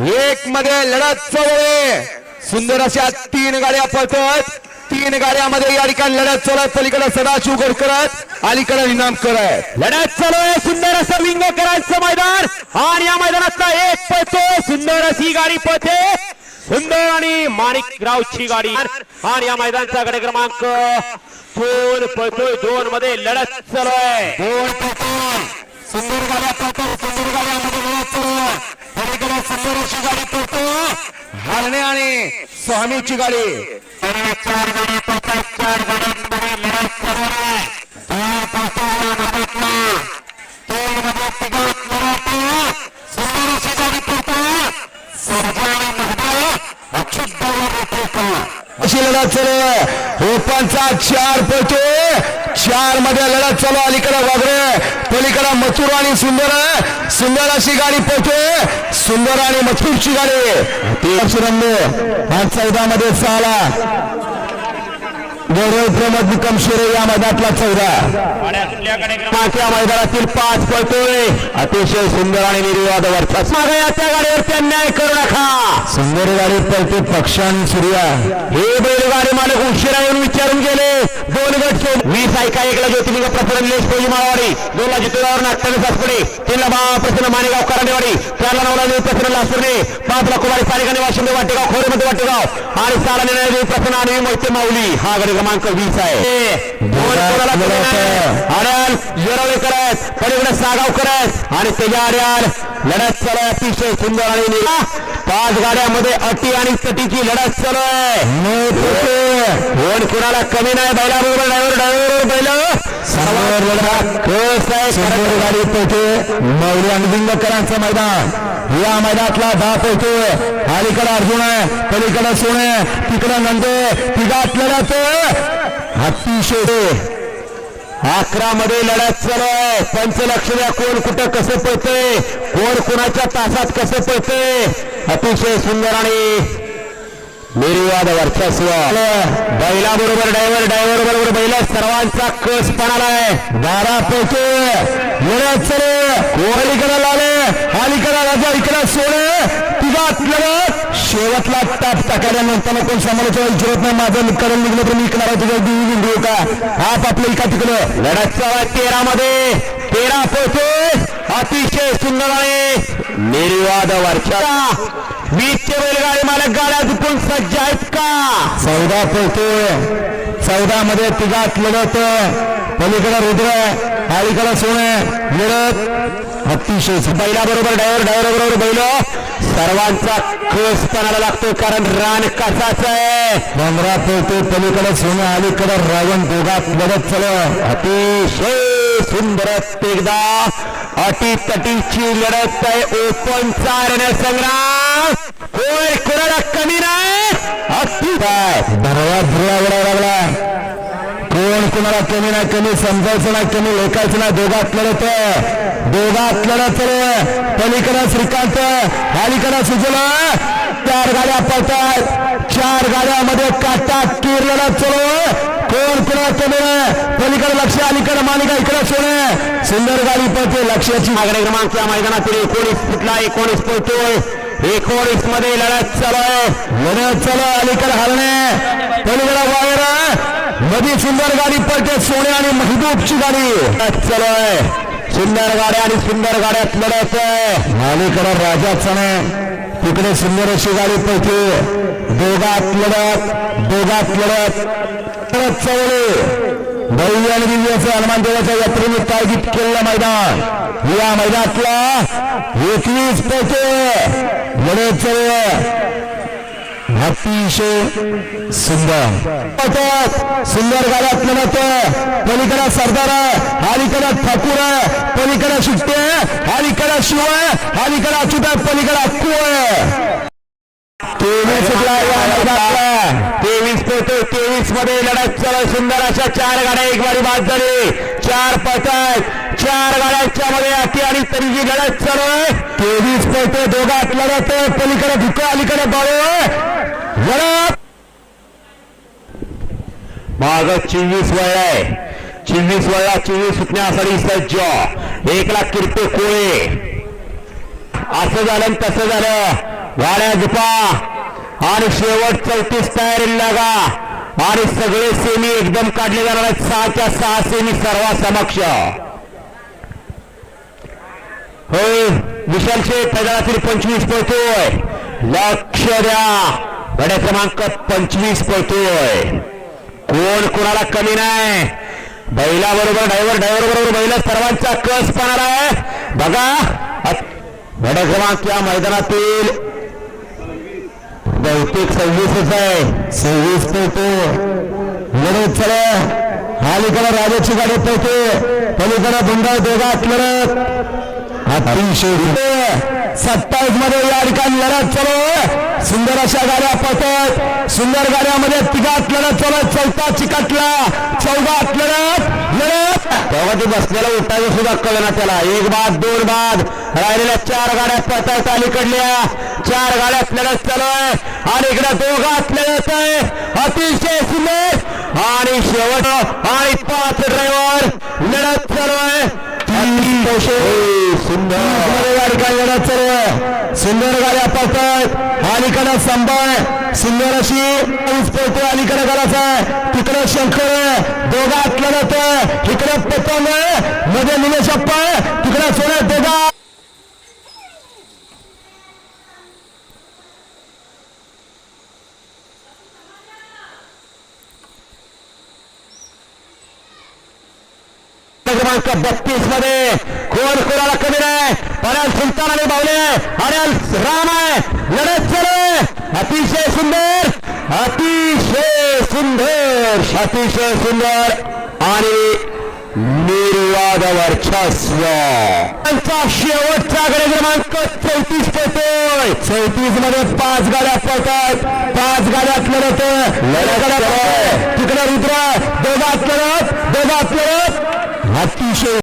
एक मध्ये लढत चालू सुंदर अशा तीन गाड्या पळतात. तीन गाड्यामध्ये या ठिकाणी लढत चलत पलीकडे सदाशिव करत अलीकडे इनाम करत. लढत चालू आहे सुंदर असं विंगकरांचं मैदान. आणि या मैदानातला एक पळतो. सुंदर अशी गाडी पळते. सुंदर आणि माणिकरावची गाडी. आणि या मैदानचा गड क्रमांक दोन पळतोय. दोन मध्ये लढत चालू आहे दोन पळतोय. सुंदर गाड्या हमीची गाडी. अशी गाडी पळतो ओपनचा चार पळतो चारमध्ये लढत चालू अलीकडे वागरे. पलीकडे मथुर आणि सुंदर सुंदर अशी गाडी पळतो सुंदर आणि मथुरची गाडी. ती रंग हा चौदा मध्ये चाला गौरव प्रमोद निकम शिरे या मैदानातला चौदा. मागच्या मैदानातील पाच पळतोय. अतिशय सुंदर आणि निर्वाद वर्चस्व मागे त्या गाडीवरती अन्याय करू नका. सुंदर गाडी पळते पक्षान सूर्या. हे बैलगाडी मालक उशिरा येऊन विचार ऐका एकला ज्योतिलिंग प्रसन्न फौजी माळवाडी दोनला जितेदार नाट्य सासपुडे तीनला बा प्रसन्न मानेगाव करांडेवाडी चारला नवला देवी प्रसन्न लासुर्णे पाचला कुमारी पालिका वाशिंदे वाटेगाव खोरेमध्ये वाटेगाव आणि सहाला निर्णय देवी प्रसन्न आणि मोहिते माऊली. हा गडी क्रमांक वीस आहे. आड्याल येरवळेकर आहेत पलीकडे सागावकर आहेत आणि त्याच्या आड्याल लढत चालू अतिशय सुंदर आणि पाच गाड्यामध्ये अटी आणि तटीची लढत चालू आहे. ओढ कुणाला कमी नाही बैलाबरोबर ड्रायव्हर ड्रायव्हर बैल. सर्वांवर लढा. गाडी पळते मौली आणि मैदान. या मैदानातला दहा पळतो अलीकडे अर्जुन आहे पलीकडे सोने तिकडे नंदे तिघात लढत अतिशय. अकरा मध्ये लढत चालू आहे. पंचलक्ष कोण कुठं कसं पळतंय? कोण कुणाच्या तासात कसं पळतंय? अतिशय सुंदर आणि निर्वाद वर्चस्व. बैला बरोबर डायव्हर डायव्हर बरोबर बैला सर्वांचा कस पणालाय बारा पळतो लढत चले अलीकडे लाले अलीकडे राजा इकडे सोने तिघात लढत शेवटला ताप टाकल्यानंतर कोण समालोचना विचारत नाही. माझं करून निघलं तर मी इकडे तुझ्या दिली देऊ का? आप आपलं इका तिकडं. लढत तेरा मध्ये तेरा पोहोचोय अतिशय सुंदर आहे. निर्वाद वर्षा वीसचे बैलगाडी मालक गाड्या चुकून सज्ज आहेत का? चौदा पळतोय चौदा मध्ये तिघात लढत. पलीकडे रुद्र अलीकडे सोने लढत. अतिशय बैला बरोबर ड्रायव्हर ड्रायव्हर बरोबर बैल. सर्वांचा कस पणाला लागतो कारण रान कसाच आहे. पंधरा पळतोय पलीकडे सोने अलीकडे रावण. दोघात लढत चल अतिशय सुंदर एकदा. अटी तटीची लढत आहे. ओपन चारण्या संग्राम. होय कोणाला कमी नाही? अति काय धरवा धुरळा लागला. कोण कोणाला कमी नाही कमी समजायचं नाही कमी लेखायचं नाही. दोघात लढत दोघात लढत पलीकडे श्रीकांत अलीकडे सुजला. चार गाड्या पळतात. चार गाड्यामध्ये काटा कीर लढत चलो. कोण कमी नाही पलीकडे लक्ष अलीकडे मालिका इकडे सोने सुंदर गाडी पळते लक्ष्याची. मागणे क्रमांक या मैदानातील एकोणीस फुटला एकोणीस पळतोय एकोणीसमध्ये लढत चालू आहे. लढत चलो अलीकडे हलणे पलीकडे वायर. मध्ये सुंदर गाडी पळते सोने आणि महबूबची गाडी. चालू आहे. सुंदर गाड्या आणि सुंदर गाड्यात लढत आहे. अलीकडे राजा चणे. तिकडे सुंदर अशी गाडी पळते. दोघात लढत दोघात लढत. चवळे भव्य आणि हनुमान देवाच्या यात्रेने काळजीत केलेलं मैदान या मैदानातला एकवीस पळते लढत अतिशय सुंदर. सुंदर गाड्यात लढत पलीकडे सरदार अलीकडे ठाकूर पलीकडे सुट्टे अलीकडे शिव अलीकडे अच्युत पलीकडे अक्कू तेवीस या मैदानातला. तेवीस पळतोय तेवीसमध्ये लढत चालू सुंदर अशा चार गाड्या एक बारी बाद झाली. चार पळतायत चार गाड्यांच्या मध्ये अति आणि तरीची लढत चालू आहे तेवीस पळते दोघात लढत पलीकडे धुकं अलीकडे बाळू लढत. माग चोवीस वय आहे. चोवीस वळला चोवीस सुटण्यासाठी सज्ज. एकला किरपे कोळे. असं झालं तसं झालं. गाड्या झुपा. आणि शेवट चौतीस तयारी लागा. आणि सगळे सेमी एकदम काढले जाणार आहेत. सहाच्या सहा सेमी सर्वांसमक्ष. होय विशाल शेठ मैदानातील पंचवीस पळतोय लक्ष द्या. गड्या क्रमांक पंचवीस पळतोय कोण कोणाला कमी नाही? बैला बरोबर ड्रायव्हर ड्रायव्हर बरोबर बैला सर्वांचा कस पाहणार आहे? बघा. गड्या क्रमांक या मैदानातील बहुतेक सव्वीसच आहे. सव्वीस पळतो. लढत चला अलीकडे राजाची गाडी पळते. पलीकडे बुंडा दोघात लढत. अतिशय सत्तावीसमध्ये या ठिकाणी लढत चालू सुंदर अशा गाड्या पळतात. सुंदर गाड्यामध्ये तिघात लढत चालू चौथा चिकटला. चौघात लढत. लढत. तेव्हा ते बसलेला उठायचं सुद्धा कळना त्याला. एक बाद दोन बाद. राहिलेल्या चार गाड्या पळतात अलीकडल्या. चार गाड्यात लढत चालू आहे. आणि इकडे दोघात लढत आहे. अतिशय सुंदर. आणि शेवट आणि पाच ड्रायव्हर लढत चालू आहे. सुंदर. लढत चालू आहे. सुंदर गाड्या पळतात अलीकडे संभाळ सुंदर अशी पळतो अलीकडे करायचा आहे तिकडे शंकर आहे. लढत आहे इकडे पतंगमध्ये निलेश अप्पा आहे. तिकडे सोन्या दोघा क्रमांक बत्तीसमध्ये कोण कोणाला कमी नाही. पऱ्याल सुलतान आणि बावले. अऱ्याल राम आहे. लढत चले अतिशय सुंदर. अतिशय सुंदर. अतिशय सुंदर. आणि निर्वाद वर्चस्व त्यांचा शेवटचा गडे क्रमांक चौतीस पळतोय चौतीसमध्ये पाच गाड्या पळतात. पाच गाड्यात लढत. लढत तिकडे रुद्र. दोघात लढत. दोघात लढत. अतिशय